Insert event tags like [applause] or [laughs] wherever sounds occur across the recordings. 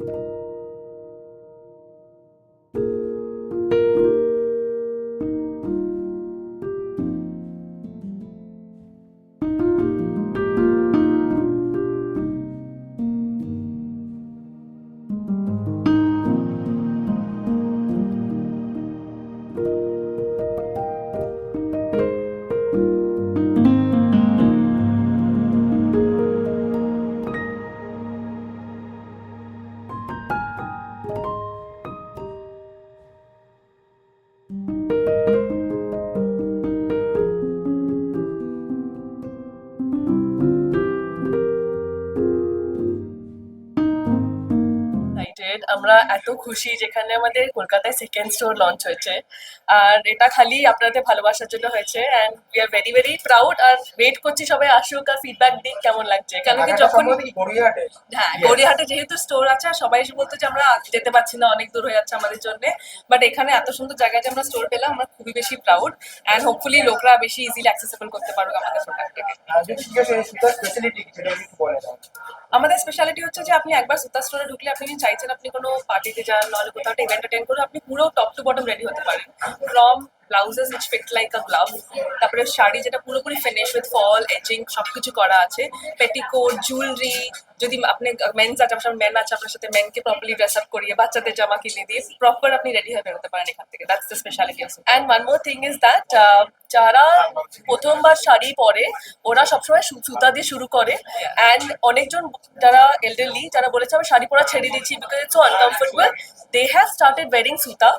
you আমরা এত খুশি যেখানে আমাদের কলকাতায় সেকেন্ড স্টোর লঞ্চ হয়েছে। আর এটা খালি আপনাদের ভালোবাসার জন্য হয়েছে। And we are very very proud R wait করছি সবাই আসুক আর ফিডব্যাক দিক কেমন লাগছে। কেন কি যখন হ্যাঁ গড়িয়াহাটে যেহেতু স্টোর আছে আর সবাই এসে বলতো যে আমরা যেতে পারছি না অনেক দূর হয়ে যাচ্ছে আমাদের জন্য। বাট এখানে এত সুন্দর জায়গায় যে আমরা স্টোর পেলাম আমরা খুবই বেশি প্রাউড অ্যান্ড হোপফুলি লোকরা বেশি ইজিলি অ্যাক্সেসেবল করতে পারুক আমাদের প্রোডাক্টটাকে আমাদের স্পেশালিটি হচ্ছে যে আপনি একবার সুতা স্টোরে ঢুকলে আপনি যদি চাইছেন আপনি কোনো পার্টিতে যান নাহলে কোথাও একটা ইভেন্ট অ্যাটেন্ড করে আপনি পুরো টপ টু বটম রেডি হতে পারেন। From blouses which fit like a glove তারপরে শাড়ি যেটা পুরোপুরি ফিনিশ উইথ ফল এজিং সবকিছু করা আছে পেটিকোট জুয়েলারি যদি আপনি মেন্স আছে আপনার মেন আছে আপনার সাথে মেনকে প্রপারলি ড্রেস আপ করিয়ে বাচ্চাদের জামা কিনে দিয়ে প্রপার আপনি রেডি হয়ে বেরোতে পারেন এখান থেকে। That's the speciality of and one more thing is that যারা প্রথমবার শাড়ি পরে, ওরা সবসময় সুতা দিয়ে শুরু করে। অ্যান্ড অনেকজন যারা এল্ডারলি যারা বলেছে, আমি শাড়ি পরা ছেড়ে দিচ্ছি because it's uncomfortable they have started wearing Suta.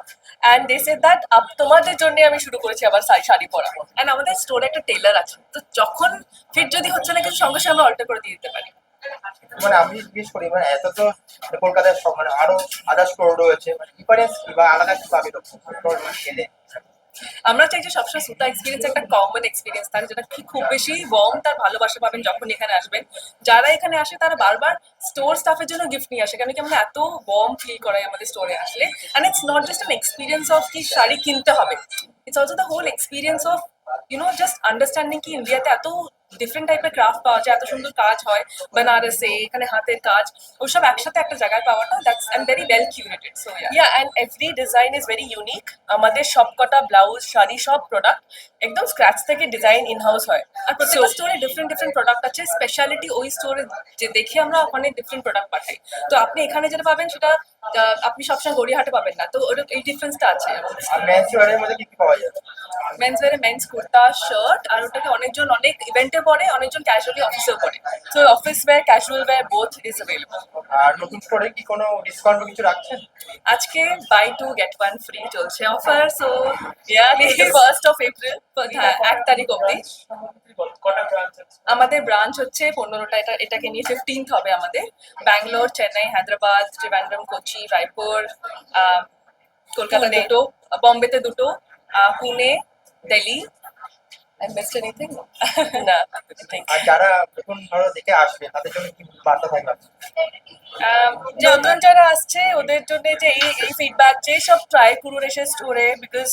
And they say that up তোমাদের জন্য আমি শুরু করেছি আবার শাড়ি পরা। অ্যান্ড আমাদের স্টোরে একটা টেলার আছে। তো যখন ফিট যদি হচ্ছে না কিছু সঙ্গে সঙ্গে আমরা অল্টার করে দিয়ে দিতে পারি। মানে আমি জিজ্ঞেস করি মানে এত তো কলকাতায় সব মানে আরও আদার্স রয়েছে মানে ডিফারেন্স কি বা আলাদা কি পাবে গেলে। আমরা চাই যে সবসময় সুতা এক্সপিরিয়েন্স একটা কমন এক্সপিরিয়েন্স থাকে, যেটা কি খুব বেশি ওয়ার্ম তার ভালোবাসা পাবেন যখন এখানে আসবেন। যারা এখানে আসে, তারা বারবার স্টোর স্টাফের জন্য গিফট নিয়ে আসে, কেন কি আমরা এত ওয়ার্ম ফিল করাই আমাদের স্টোরে আসলে। And it's not just an experience of কি শাড়ি কিনতে হবে it's also the whole experience of you know just understanding কি ইন্ডিয়াতে এত ডিফারেন্ট টাইপের ক্রাফট পাওয়া যায় এত সুন্দর কাজ হয় বেনারসে এখানে হাতের কাজ ওসব একসাথে একটা জায়গায় পাওয়াটা that's um very well curated so yeah and every design is very unique আমাদের সব কটা ব্লাউজ শাড়ি সব প্রোডাক্ট একদম স্ক্র্যাচ থেকে ডিজাইন ইন হাউস হয়। আর প্রত্যেকটা স্টোরে ডিফারেন্ট ডিফারেন্ট প্রোডাক্ট আছে স্পেশালিটি ওই স্টোরে যে দেখে আমরা ওখানে ডিফারেন্ট প্রোডাক্ট পাঠাই। তো আপনি এখানে যেটা পাবেন সেটা আহ, আপনি সবসময় গড়িয়াহাটে পাবেন না। তো ওটা এই ডিফারেন্সটা আছে মেন্স ওয়ারে মেন্স কুর্তা শার্ট আর ওটাকে অনেকজন অনেক ইভেন্টে পরে অনেকজন ক্যাজুয়ালি অফিসেও পরে so office wear casual wear both is available আর নতুন স্টোরে কি কোনো ডিসকাউন্ট কিছু রাখছেন? আজকে buy two get one free চলছে offer so early first of April এক তারিখ অবধি। আমাদের ব্রাঞ্চ হচ্ছে পনেরোটা এটা এটাকে নিয়ে ফিফটিন্থ হবে আমাদের। ব্যাঙ্গালোর চেন্নাই হায়দ্রাবাদ ত্রিভেন্দ্রম কোচি রায়পুর কলকাতা দুটো বম্বেতে দুটো Pune Delhi I missed anything? [laughs] না. আর যারা নতুন ধরো দেখে আসবে তাদের জন্য কি বার্তা থাকবে? যে নতুন যারা আসছে ওদের জন্য যে এই এই ফিডব্যাক যে সব ট্রাই করুন এসে স্টোরে বিকজ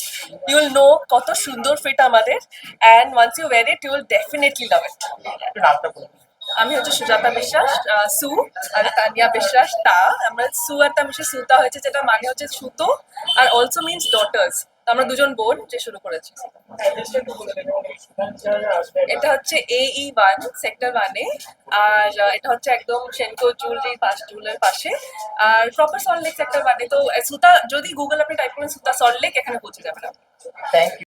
ইউ উইল নো কত সুন্দর ফিট আমাদের and once you wear it you will definitely love it একটু নামটা বলুন। আমি হচ্ছে সুজাতা বিশ্বাস সু আর তানিয়া বিশ্বাস তা। আমরা সু আর তা মিশে সুতা হয়েছে যেটা মানে হচ্ছে সুতো আর অলসো মিনস ডটার্স আমরা দুজন বোন, যে শুরু করেছি। এটা হচ্ছে এ ই ওয়ান সেক্টর ওয়ানে আর এটা হচ্ছে একদম সেনকো জুয়েলারি পাশ জুয়েলার পাশে। আর প্রপার সল্ট লেক সেক্টর ওয়ানে তো সুতা, যদি গুগল আপনি টাইপ করেন, সুতা সল্ট লেক এখানে পৌঁছে যাবে আপনি থ্যাংক ইউ